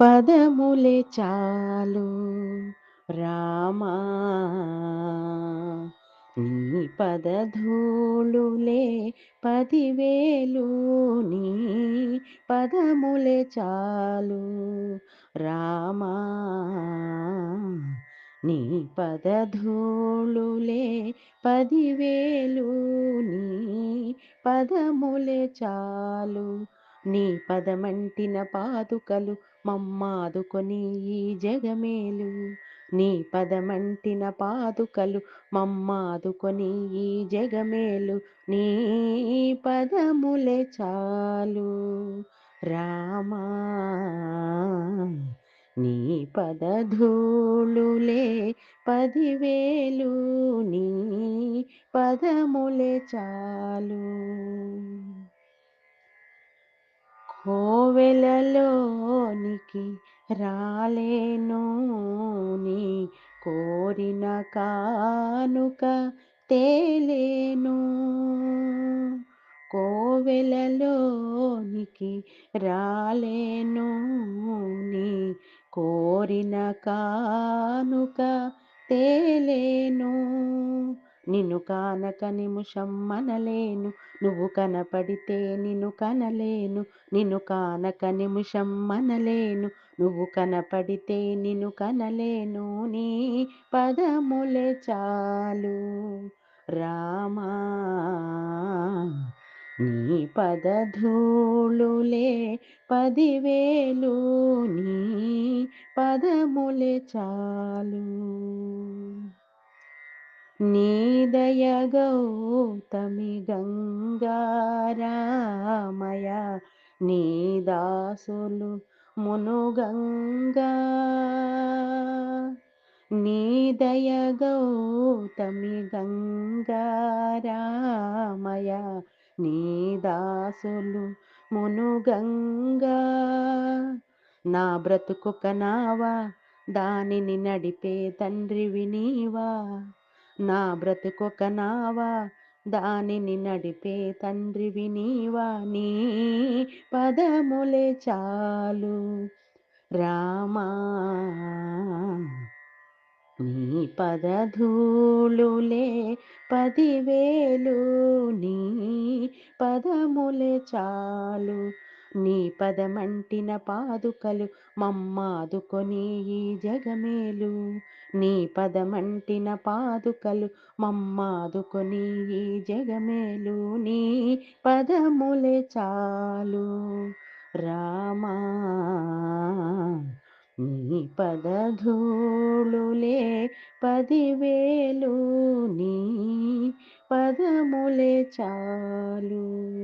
పదములే చాలు. రామా నీ పదధూళులే పదివేలు నీ పదములే చాలు. రామా నీ పదధూళులే పదివేలు నీ పదములే చాలు. నీ పదమంటిన పాదుకలు మమ్మాదుకొని ఈ జగమేలు. నీ పదమంటిన పాదుకలు మమ్మాదుకొని ఈ జగమేలు. నీ పదములే చాలు. రామా నీ పదధూళులే పదివేలు. నీ పదములే చాలు. కోవెలలోనికి రాలేను నీ కోరిన కానుక తేలేను. కోవెలలోనికి రాలేను నీ కోరిన కానుక తేలేను. నిన్ను కానక నిమిషం మనలేను. నువ్వు కనపడితే నిన్ను కనలేను. నిన్ను కానక నిమిషం మనలేను. నువ్వు కనపడితే నిన్ను కనలేను. నీ పదములే చాలు. రామా నీ పదధూళులే పదివేలు. నీ పదములే చాలు. నీదయ గౌతమి గంగారామయ నీదాసులు మునుగంగా నీదయ గౌతమి గంగారామయ నీదాసులు మునుగంగా నా బ్రతుకు కనావా దానిని నడిపే తండ్రివి నీవా. నా బ్రతుకొక నావా దానిని నడిపే తండ్రివి నీవా నీ పదములే చాలు. రామా నీ పదధూళులే పదివేలు నీ పదములే చాలు. నీ పదమంటిన పాదుకలు మమ్మాదుకొని ఈ జగమేలు. నీ పదమంటిన పాదుకలు మమ్మాదుకొని ఈ జగమేలు. నీ పదములే చాలు. రామా నీ పదధూళులే పదివేలు. నీ పదములే చాలు.